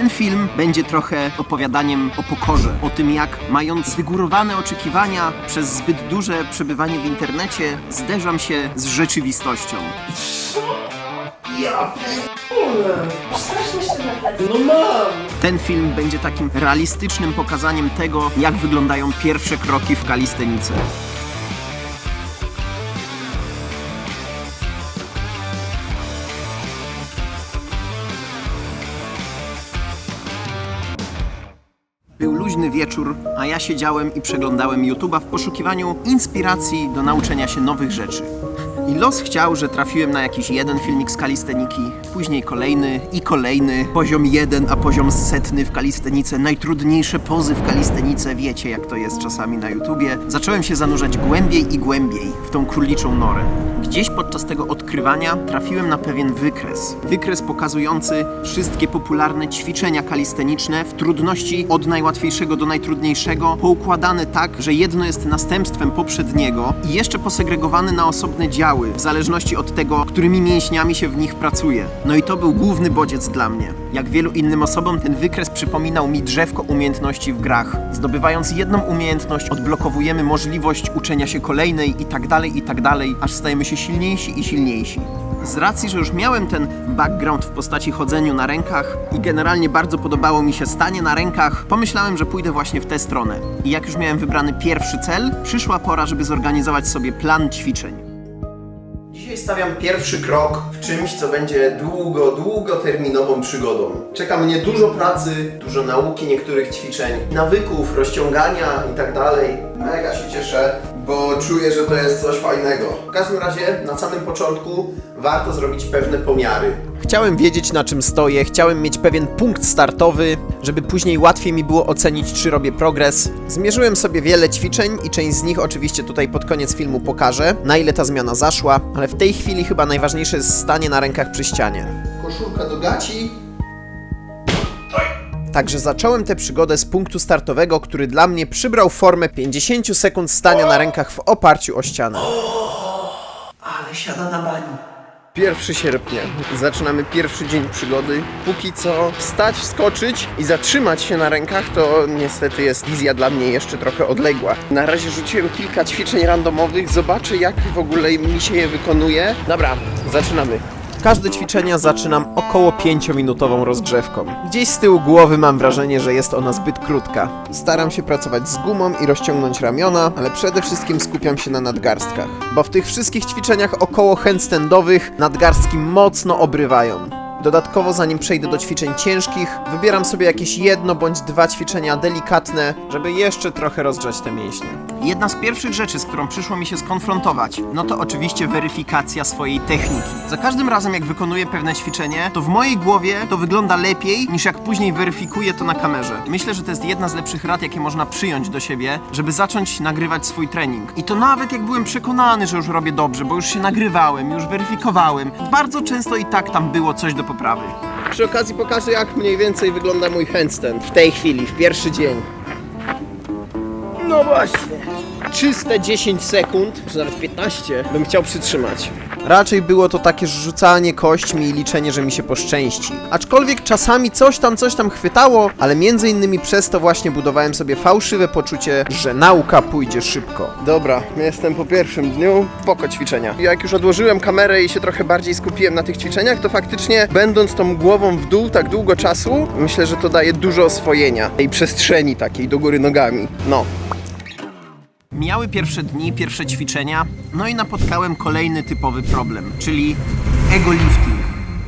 Ten film będzie trochę opowiadaniem o pokorze, o tym jak mając wygórowane oczekiwania przez zbyt duże przebywanie w internecie, zderzam się z rzeczywistością. Strasznie sztywne plecy. No mam! Ten film będzie takim realistycznym pokazaniem tego, jak wyglądają pierwsze kroki w kalistenice. Był luźny wieczór, a ja siedziałem i przeglądałem YouTube'a w poszukiwaniu inspiracji do nauczenia się nowych rzeczy. I los chciał, że trafiłem na jakiś jeden filmik z kalisteniki, później kolejny i kolejny, poziom jeden, a poziom setny w kalistenice, najtrudniejsze pozy w kalistenice, wiecie jak to jest czasami na YouTubie. Zacząłem się zanurzać głębiej i głębiej w tą króliczą norę. Gdzieś podczas tego odkrywania trafiłem na pewien wykres. Wykres pokazujący wszystkie popularne ćwiczenia kalisteniczne w trudności od najłatwiejszego do najtrudniejszego, poukładane tak, że jedno jest następstwem poprzedniego i jeszcze posegregowane na osobne działy, w zależności od tego, którymi mięśniami się w nich pracuje. No i to był główny bodziec dla mnie. Jak wielu innym osobom, ten wykres przypominał mi drzewko umiejętności w grach. Zdobywając jedną umiejętność, odblokowujemy możliwość uczenia się kolejnej i tak dalej, i tak dalej, aż stajemy się silniejsi i silniejsi. Z racji, że już miałem ten background w postaci chodzeniu na rękach i generalnie bardzo podobało mi się stanie na rękach, pomyślałem, że pójdę właśnie w tę stronę. I jak już miałem wybrany pierwszy cel, przyszła pora, żeby zorganizować sobie plan ćwiczeń. Dzisiaj stawiam pierwszy krok w czymś, co będzie długo, długoterminową przygodą. Czeka mnie dużo pracy, dużo nauki niektórych ćwiczeń, nawyków, rozciągania i tak dalej. Mega się cieszę, bo czuję, że to jest coś fajnego. W każdym razie, na samym początku warto zrobić pewne pomiary. Chciałem wiedzieć, na czym stoję, chciałem mieć pewien punkt startowy, żeby później łatwiej mi było ocenić, czy robię progres. Zmierzyłem sobie wiele ćwiczeń i część z nich oczywiście tutaj pod koniec filmu pokażę, na ile ta zmiana zaszła, ale w tej chwili chyba najważniejsze jest stanie na rękach przy ścianie. Koszulka do gaci. Także zacząłem tę przygodę z punktu startowego, który dla mnie przybrał formę 50 sekund stania na rękach w oparciu o ścianę. Ale siada na bani. 1 sierpnia. Zaczynamy pierwszy dzień przygody. Póki co wstać, wskoczyć i zatrzymać się na rękach to niestety jest wizja dla mnie jeszcze trochę odległa. Na razie rzuciłem kilka ćwiczeń randomowych, zobaczę jak w ogóle mi się je wykonuje. Dobra, zaczynamy. Każde ćwiczenia zaczynam około 5-minutową rozgrzewką. Gdzieś z tyłu głowy mam wrażenie, że jest ona zbyt krótka. Staram się pracować z gumą i rozciągnąć ramiona, ale przede wszystkim skupiam się na nadgarstkach. Bo w tych wszystkich ćwiczeniach około handstandowych nadgarstki mocno obrywają. Dodatkowo, zanim przejdę do ćwiczeń ciężkich, wybieram sobie jakieś jedno bądź dwa ćwiczenia delikatne, żeby jeszcze trochę rozgrzać te mięśnie. Jedna z pierwszych rzeczy, z którą przyszło mi się skonfrontować, no to oczywiście weryfikacja swojej techniki. Za każdym razem, jak wykonuję pewne ćwiczenie, to w mojej głowie to wygląda lepiej, niż jak później weryfikuję to na kamerze. Myślę, że to jest jedna z lepszych rad, jakie można przyjąć do siebie, żeby zacząć nagrywać swój trening. I to nawet jak byłem przekonany, że już robię dobrze, bo już się nagrywałem, już weryfikowałem, bardzo często i tak tam było coś do poprawy. Przy okazji pokażę, jak mniej więcej wygląda mój handstand w tej chwili, w pierwszy dzień. No właśnie. Czyste 10 sekund, czy nawet 15, bym chciał przytrzymać. Raczej było to takie rzucanie kośćmi i liczenie, że mi się poszczęści. Aczkolwiek czasami coś tam, coś tam chwytało, ale między innymi przez to właśnie budowałem sobie fałszywe poczucie, że nauka pójdzie szybko. Dobra, jestem po pierwszym dniu, spoko ćwiczenia. Jak już odłożyłem kamerę i się trochę bardziej skupiłem na tych ćwiczeniach, to faktycznie będąc tą głową w dół tak długo czasu, myślę, że to daje dużo oswojenia tej przestrzeni takiej do góry nogami. No, Mijały pierwsze dni, pierwsze ćwiczenia, no i napotkałem kolejny typowy problem, czyli ego lifting.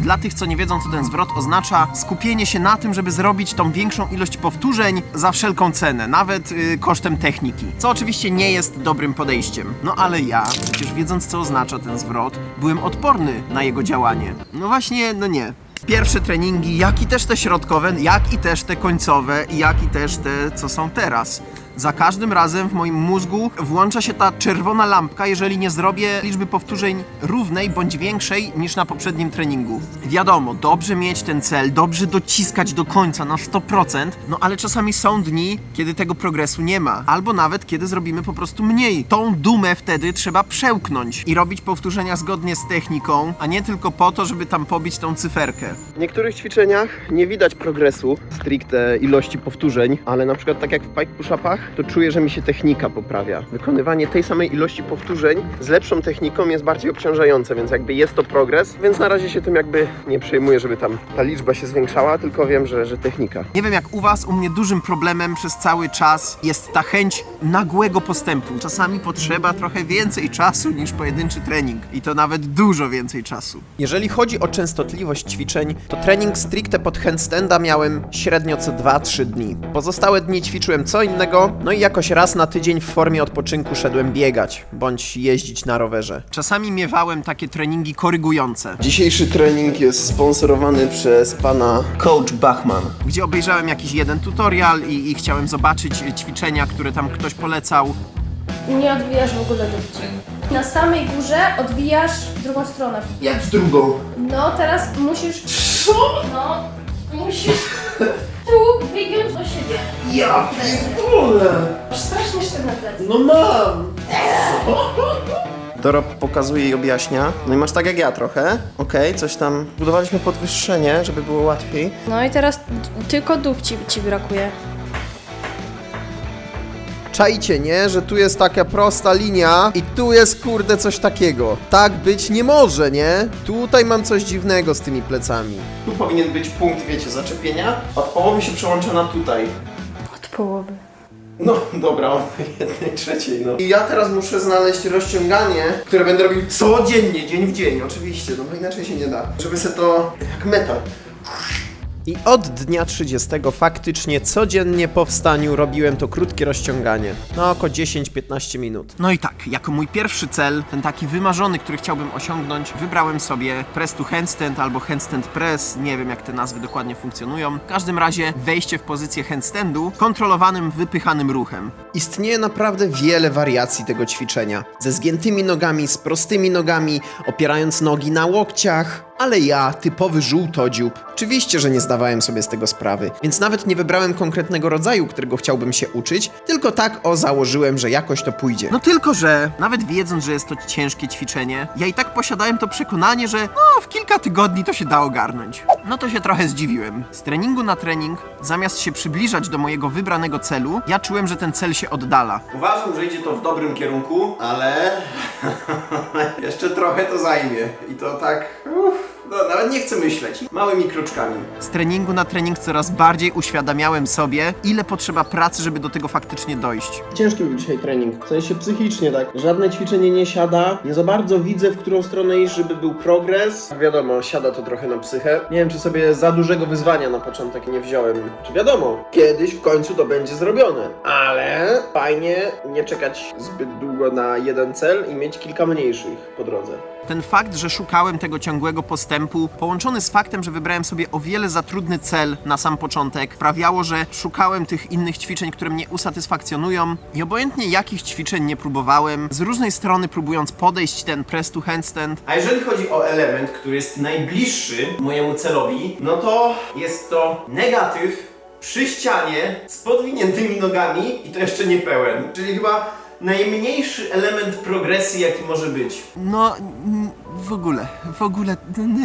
Dla tych, co nie wiedzą, co ten zwrot oznacza, skupienie się na tym, żeby zrobić tą większą ilość powtórzeń za wszelką cenę, nawet y, kosztem techniki. Co oczywiście nie jest dobrym podejściem. No ale ja, przecież wiedząc, co oznacza ten zwrot, byłem odporny na jego działanie. No właśnie, no nie. Pierwsze treningi, jak i też te środkowe, jak i też te końcowe, jak i też te, co są teraz. Za każdym razem w moim mózgu włącza się ta czerwona lampka, jeżeli nie zrobię liczby powtórzeń równej bądź większej niż na poprzednim treningu. Wiadomo, dobrze mieć ten cel, dobrze dociskać do końca na 100%, no ale czasami są dni, kiedy tego progresu nie ma, albo nawet kiedy zrobimy po prostu mniej. Tą dumę wtedy trzeba przełknąć i robić powtórzenia zgodnie z techniką, a nie tylko po to, żeby tam pobić tą cyferkę. W niektórych ćwiczeniach nie widać progresu, stricte ilości powtórzeń, ale na przykład tak jak w pike push-upach, to czuję, że mi się technika poprawia. Wykonywanie tej samej ilości powtórzeń z lepszą techniką jest bardziej obciążające, więc jakby jest to progres, więc na razie się tym jakby nie przejmuję, żeby tam ta liczba się zwiększała, tylko wiem, że, że technika. Nie wiem jak u Was, u mnie dużym problemem przez cały czas jest ta chęć nagłego postępu. Czasami potrzeba trochę więcej czasu niż pojedynczy trening i to nawet dużo więcej czasu. Jeżeli chodzi o częstotliwość ćwiczeń, to trening stricte pod handstanda miałem średnio co 2-3 dni. Pozostałe dni ćwiczyłem co innego, no i jakoś raz na tydzień w formie odpoczynku szedłem biegać bądź jeździć na rowerze. Czasami miewałem takie treningi korygujące. Dzisiejszy trening jest sponsorowany przez pana Coach Bachman, gdzie obejrzałem jakiś jeden tutorial i, i chciałem zobaczyć ćwiczenia, które tam ktoś polecał. Nie odwijasz w ogóle dupci. Na samej górze odwijasz w drugą stronę. Jak w drugą? No, teraz musisz... Co? No, musisz tu wygiąć do siebie. Ja pierdolę! Masz strasznie sztywne plecy. No mam! Doro pokazuje i objaśnia. No i masz tak jak ja trochę. Okej, coś tam. Budowaliśmy podwyższenie, żeby było łatwiej. No i teraz tylko dupci ci brakuje. Czajcie, nie? Że tu jest taka prosta linia i tu jest kurde coś takiego. Tak być nie może, nie? Tutaj mam coś dziwnego z tymi plecami. Tu powinien być punkt, wiecie, zaczepienia. Od połowy się przełącza na tutaj. Od połowy. No dobra, od jednej trzeciej, no. I ja teraz muszę znaleźć rozciąganie, które będę robił codziennie, dzień w dzień, oczywiście, no bo inaczej się nie da. Żeby se to jak metal. I od dnia 30 faktycznie codziennie po wstaniu robiłem to krótkie rozciąganie. Na około 10-15 minut. No i tak, jako mój pierwszy cel, ten taki wymarzony, który chciałbym osiągnąć, wybrałem sobie press to handstand albo handstand press. Nie wiem jak te nazwy dokładnie funkcjonują. W każdym razie wejście w pozycję handstandu kontrolowanym, wypychanym ruchem. Istnieje naprawdę wiele wariacji tego ćwiczenia. Ze zgiętymi nogami, z prostymi nogami, opierając nogi na łokciach, ale ja, typowy żółtodziób, oczywiście, że nie zdawałem sobie z tego sprawy, więc nawet nie wybrałem konkretnego rodzaju, którego chciałbym się uczyć, tylko tak o założyłem, że jakoś to pójdzie. No tylko, że nawet wiedząc, że jest to ciężkie ćwiczenie, ja i tak posiadałem to przekonanie, że no, w kilka tygodni to się da ogarnąć. No to się trochę zdziwiłem. Z treningu na trening, zamiast się przybliżać do mojego wybranego celu, ja czułem, że ten cel się oddala. Uważam, że idzie to w dobrym kierunku, ale jeszcze trochę to zajmie. I to tak. Uff. No, nawet nie chcę myśleć. Małymi kroczkami. Z treningu na trening coraz bardziej uświadamiałem sobie, ile potrzeba pracy, żeby do tego faktycznie dojść. Ciężki był dzisiaj trening, w sensie psychicznie tak. Żadne ćwiczenie nie siada, nie za bardzo widzę, w którą stronę iść, żeby był progres. Wiadomo, siada to trochę na psychę. Nie wiem, czy sobie za dużego wyzwania na początek nie wziąłem. Czy wiadomo, kiedyś w końcu to będzie zrobione. Ale fajnie nie czekać zbyt długo na jeden cel i mieć kilka mniejszych po drodze. Ten fakt, że szukałem tego ciągłego postępu, połączony z faktem, że wybrałem sobie o wiele za trudny cel na sam początek, sprawiało, że szukałem tych innych ćwiczeń, które mnie usatysfakcjonują i obojętnie jakich ćwiczeń nie próbowałem, z różnej strony próbując podejść ten press to handstand. A jeżeli chodzi o element, który jest najbliższy mojemu celowi, no to jest to negatyw przy ścianie z podwiniętymi nogami i to jeszcze nie pełen. Czyli chyba najmniejszy element progresji, jaki może być. No, w ogóle, w ogóle,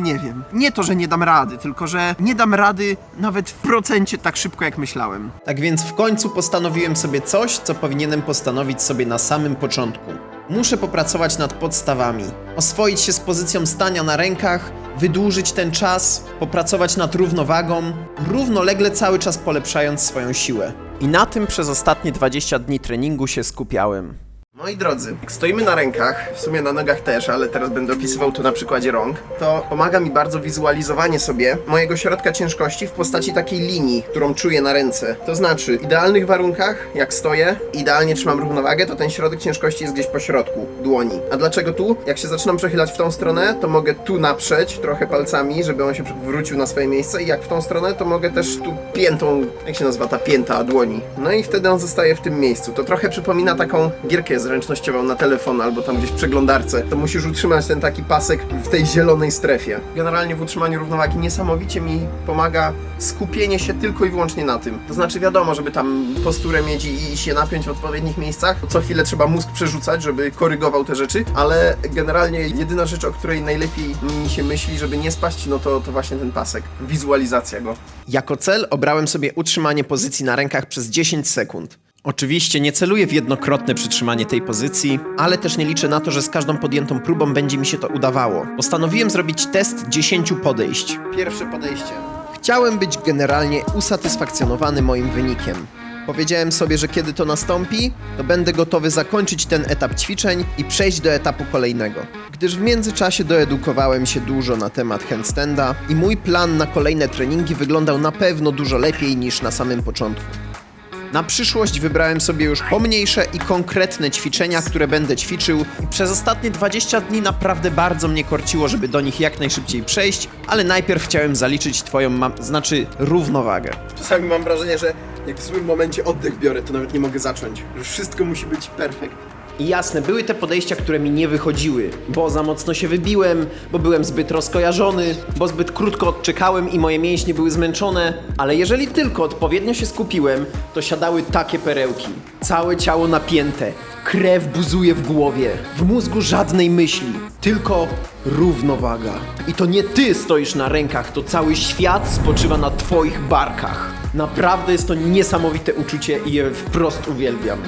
nie wiem. Nie to, że nie dam rady, tylko że nie dam rady nawet w procencie tak szybko, jak myślałem. Tak więc w końcu postanowiłem sobie coś, co powinienem postanowić sobie na samym początku. Muszę popracować nad podstawami, oswoić się z pozycją stania na rękach, wydłużyć ten czas, popracować nad równowagą, równolegle cały czas polepszając swoją siłę. I na tym przez ostatnie 20 dni treningu się skupiałem. Moi drodzy, jak stoimy na rękach, w sumie na nogach też, ale teraz będę opisywał to na przykładzie rąk, to pomaga mi bardzo wizualizowanie sobie mojego środka ciężkości w postaci takiej linii, którą czuję na ręce. To znaczy, w idealnych warunkach, jak stoję, idealnie trzymam równowagę, to ten środek ciężkości jest gdzieś po środku dłoni. A dlaczego tu? Jak się zaczynam przechylać w tą stronę, to mogę tu naprzeć trochę palcami, żeby on się wrócił na swoje miejsce i jak w tą stronę, to mogę też tu piętą, jak się nazywa ta pięta dłoni. No i wtedy on zostaje w tym miejscu. To trochę przypomina taką gierkę zręcznościową na telefon albo tam gdzieś w przeglądarce. To musisz utrzymać ten taki pasek w tej zielonej strefie. Generalnie w utrzymaniu równowagi niesamowicie mi pomaga skupienie się tylko i wyłącznie na tym. To znaczy wiadomo, żeby tam posturę mieć i, się napiąć w odpowiednich miejscach, co chwilę trzeba mózg przerzucać, żeby korygował te rzeczy, ale generalnie jedyna rzecz, o której najlepiej mi się myśli, żeby nie spaść, no to, to właśnie ten pasek. Wizualizacja go. Jako cel obrałem sobie utrzymanie pozycji na rękach przez 10 sekund. Oczywiście nie celuję w jednokrotne przytrzymanie tej pozycji, ale też nie liczę na to, że z każdą podjętą próbą będzie mi się to udawało. Postanowiłem zrobić test 10 podejść. Pierwsze podejście. Chciałem być generalnie usatysfakcjonowany moim wynikiem. Powiedziałem sobie, że kiedy to nastąpi, to będę gotowy zakończyć ten etap ćwiczeń i przejść do etapu kolejnego. Gdyż w międzyczasie doedukowałem się dużo na temat handstanda i mój plan na kolejne treningi wyglądał na pewno dużo lepiej niż na samym początku. Na przyszłość wybrałem sobie już pomniejsze i konkretne ćwiczenia, które będę ćwiczył i przez ostatnie 20 dni naprawdę bardzo mnie korciło, żeby do nich jak najszybciej przejść, ale najpierw chciałem zaliczyć twoją, ma- znaczy równowagę. Czasami mam wrażenie, że jak w złym momencie oddech biorę, to nawet nie mogę zacząć. Że wszystko musi być perfekt. I jasne, były te podejścia, które mi nie wychodziły, bo za mocno się wybiłem, bo byłem zbyt rozkojarzony, bo zbyt krótko odczekałem i moje mięśnie były zmęczone, ale jeżeli tylko odpowiednio się skupiłem, to siadały takie perełki. Całe ciało napięte, krew buzuje w głowie, w mózgu żadnej myśli, tylko równowaga. I to nie ty stoisz na rękach, to cały świat spoczywa na twoich barkach. Naprawdę jest to niesamowite uczucie i je wprost uwielbiam.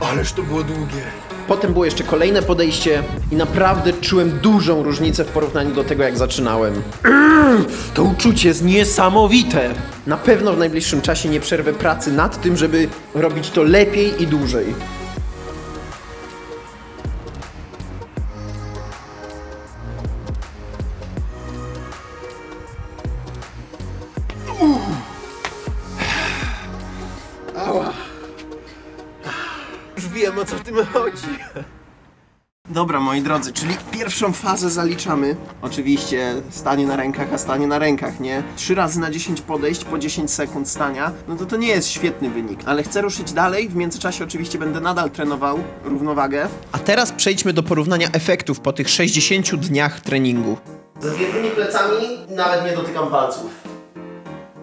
Ależ to było długie. Potem było jeszcze kolejne podejście i naprawdę czułem dużą różnicę w porównaniu do tego, jak zaczynałem. To uczucie jest niesamowite! Na pewno w najbliższym czasie nie przerwę pracy nad tym, żeby robić to lepiej i dłużej. Moi drodzy, czyli pierwszą fazę zaliczamy. Oczywiście stanie na rękach, a stanie na rękach, nie? Trzy razy na 10 podejść po 10 sekund stania, no to to nie jest świetny wynik. Ale chcę ruszyć dalej, w międzyczasie oczywiście będę nadal trenował równowagę. A teraz przejdźmy do porównania efektów po tych 60 dniach treningu. Ze zgiętymi plecami nawet nie dotykam palców.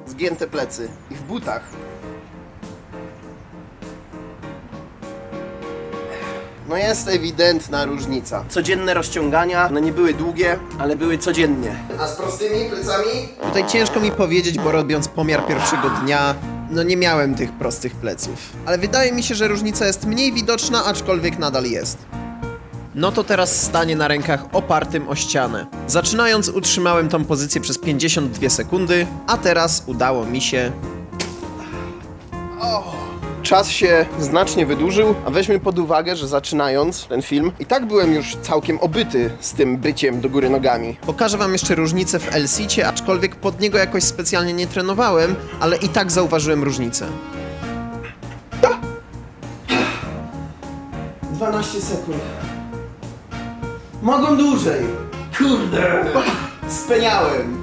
Zgięte plecy i w butach No jest ewidentna różnica. Codzienne rozciągania, one nie były długie, ale były codziennie. A z prostymi plecami? Tutaj ciężko mi powiedzieć, bo robiąc pomiar pierwszego dnia, no nie miałem tych prostych pleców. Ale wydaje mi się, że różnica jest mniej widoczna, aczkolwiek nadal jest. No to teraz stanie na rękach opartym o ścianę. Zaczynając utrzymałem tą pozycję przez 52 sekundy, a teraz udało mi się czas się znacznie wydłużył, a weźmy pod uwagę, że zaczynając ten film, i tak byłem już całkiem obyty z tym byciem do góry nogami. Pokażę wam jeszcze różnicę w L-Sicie, aczkolwiek pod niego jakoś specjalnie nie trenowałem, ale i tak zauważyłem różnicę. 12 sekund. Mogą dłużej. Kurde. Speniałem.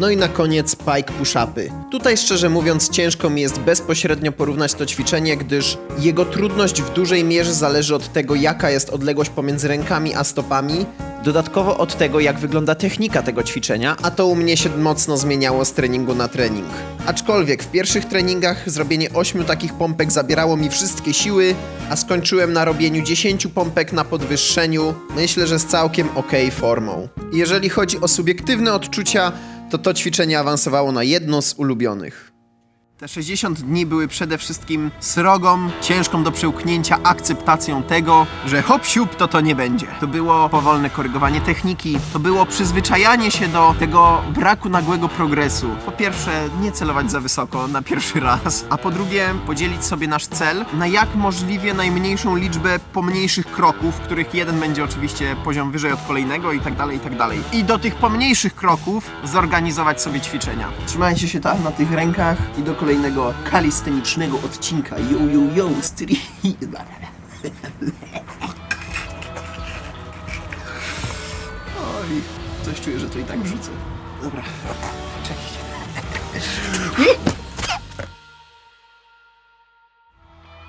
No i na koniec pike push-upy. Tutaj szczerze mówiąc ciężko mi jest bezpośrednio porównać to ćwiczenie, gdyż jego trudność w dużej mierze zależy od tego jaka jest odległość pomiędzy rękami a stopami, dodatkowo od tego jak wygląda technika tego ćwiczenia, a to u mnie się mocno zmieniało z treningu na trening. Aczkolwiek w pierwszych treningach zrobienie 8 takich pompek zabierało mi wszystkie siły, a skończyłem na robieniu 10 pompek na podwyższeniu, myślę, że z całkiem ok formą. Jeżeli chodzi o subiektywne odczucia, to to ćwiczenie awansowało na jedno z ulubionych. Te 60 dni były przede wszystkim srogą, ciężką do przełknięcia akceptacją tego, że hop siup to to nie będzie. To było powolne korygowanie techniki, to było przyzwyczajanie się do tego braku nagłego progresu. Po pierwsze, nie celować za wysoko na pierwszy raz, a po drugie, podzielić sobie nasz cel na jak możliwie najmniejszą liczbę pomniejszych kroków, których jeden będzie oczywiście poziom wyżej od kolejnego i tak dalej, i tak dalej. I do tych pomniejszych kroków zorganizować sobie ćwiczenia. Trzymajcie się tam na tych rękach i do kolejnego kalistenicznego odcinka. Yo, yo, yo, street. Oj, coś czuję, że to i tak wrzucę. Dobra, cześć.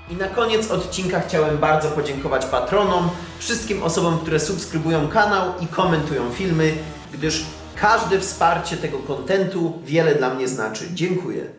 I na koniec odcinka chciałem bardzo podziękować patronom, wszystkim osobom, które subskrybują kanał i komentują filmy, gdyż każde wsparcie tego kontentu wiele dla mnie znaczy. Dziękuję.